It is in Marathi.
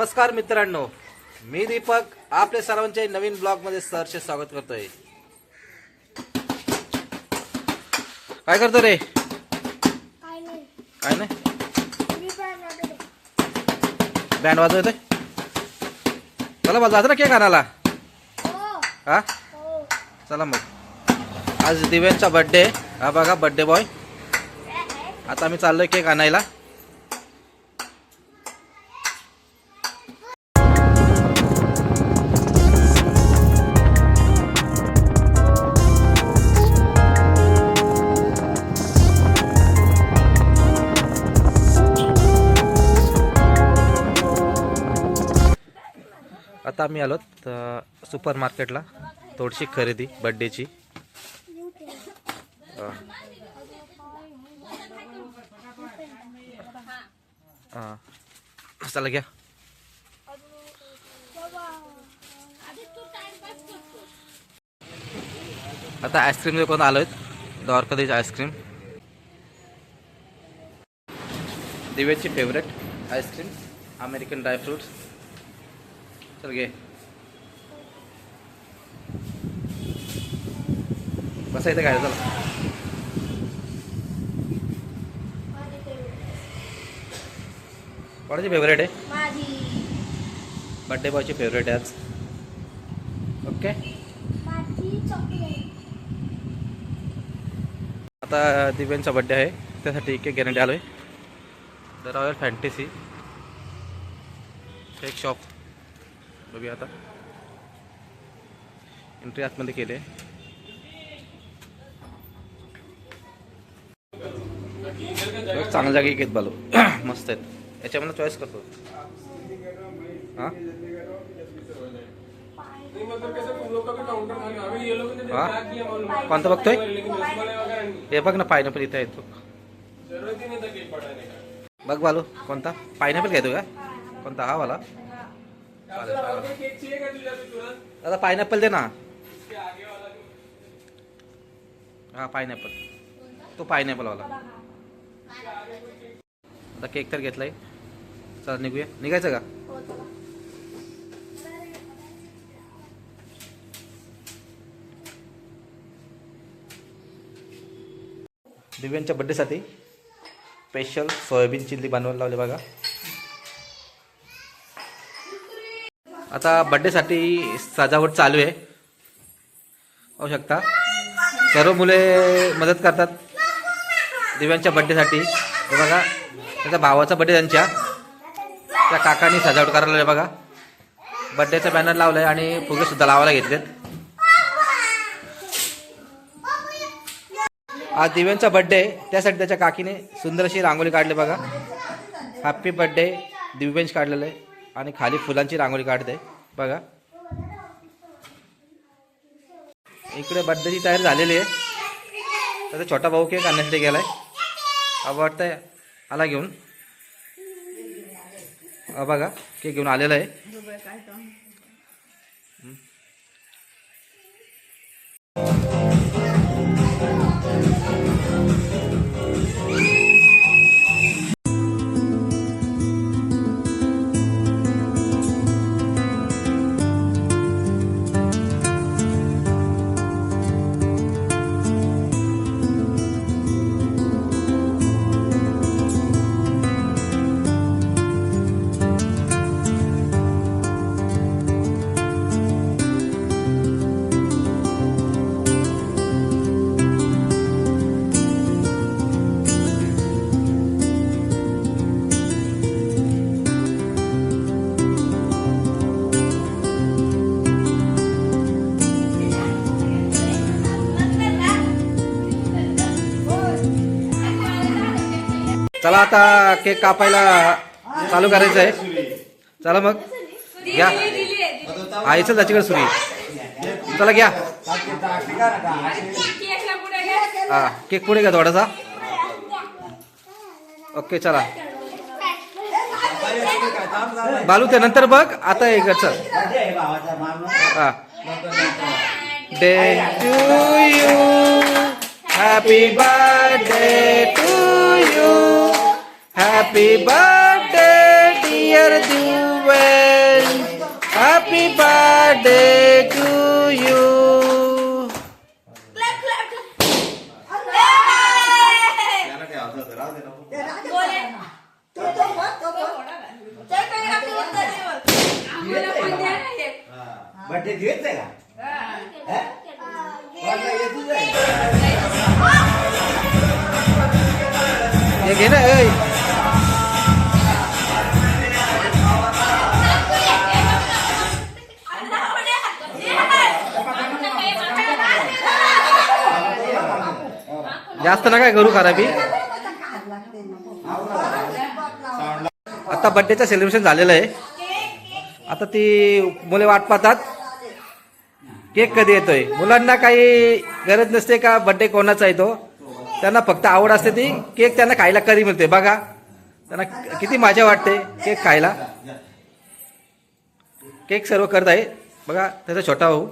नमस्कार मित्रांनो. मी दीपक आपल्या सर्वांचे नवीन ब्लॉगमध्ये सहर्ष स्वागत करतोय. काय करतो रे? काय नाही. बँड वाजवतोय? चला मला जातो ना केक आणायला. हो. हा? हो. चला मग. आज दिव्यांचा बड्डे हा बघा बड्डे बॉय आता आम्ही चाललोय केक आणायला. आता आम्ही आलो सुपर मार्केटला थोडीशी खरेदी बड्डेची चला घ्या. आता आईस्क्रीम कोण आलोय Dwarkadhish ice cream दिव्याची favourite ice cream American dry fruits चल घे. बसा इथे काय चला. कोणाची फेवरेट आहे? बड्डे बॉयची फेवरेट आहे आज. ओके. आता दिव्यांचा बड्डे आहे. त्यासाठी एक गॅरंटी आलो आहे द रॉयल फॅन्टेसी एक शॉप बघूया आता. एंट्री आतमध्ये केली. चांगल्या जागी घेत बालू. मस्त आहेत. याच्यामध्ये चॉईस करतो. हां? हा कोणता बघतोय? हे बघ ना पायनॅपल इथे आहेत बघ. बघ बालू कोणता? पायनॅपल घ्यायतो का? कोणता? हा वाला. दादा पायनॅपल दे ना. हा पायनॅपल तो पायनॅपल वाला. आता केक तर घेतलाय. चला निघूया. निघायचं का? दिव्यांच्या बड्डेसाठी स्पेशल सोयाबीन चिल्ली बनवायला लावले बघा. आता बड्डेसाठी सजावट चालू आहे. पाहू शकता. सर्व मुले मदत करतात. दिव्यांच्या बड्डेसाठी हे बघा. त्याच्या भावाचा बड्डे त्यांच्या. त्या काकांनी सजावट करायला आहे बघा. बड्डेचा बॅनर लावलाय आणि फुगे सुद्धा लावायला घेतलेत. आज दिव्यांचा बड्डे त्यासाठी त्याच्या काकीने सुंदर अशी रांगोळी काढली बघा. हॅप्पी बड्डे दिव्यांश काढलेलं आहे. आणि खाली फुलांची रांगोळी काढते. बघा. इकडे बड्डेची तयारी झालेली आहे. त्याचा छोटा भाऊ केक आणण्यासाठी गेलाय. आवडतंय आला घेऊन. बघा केक घेऊन आलेला आहे. चला आता केक कापायला चालू करायचं आहे चला मग. घ्या. आईचं त्याच्याकडे सुरी. चला घ्या. हा केक पुढे घ्या थोडासा. ओके चला. बालू ते नंतर बघ. आता एक चल हा. Day to you happy birthday to you happy birthday dear Dive happy birthday to you birthday घेत आहे का? हे घे ना ऐ जास्त नका करू खराबी आता बड्डेचं सेलिब्रेशन झालेलं आहे आता ती मुले वाट पाहतात केक कधी येतोय मुलांना काही गरज नसते का बड्डे कोणाचा आहे तो त्यांना फक्त आवड असते ती. केक त्यांना खायला कधी मिळते बघा. त्यांना किती मजा वाटते केक खायला. केक सर्व करत आहे. बघा त्याचा छोटा भाऊ.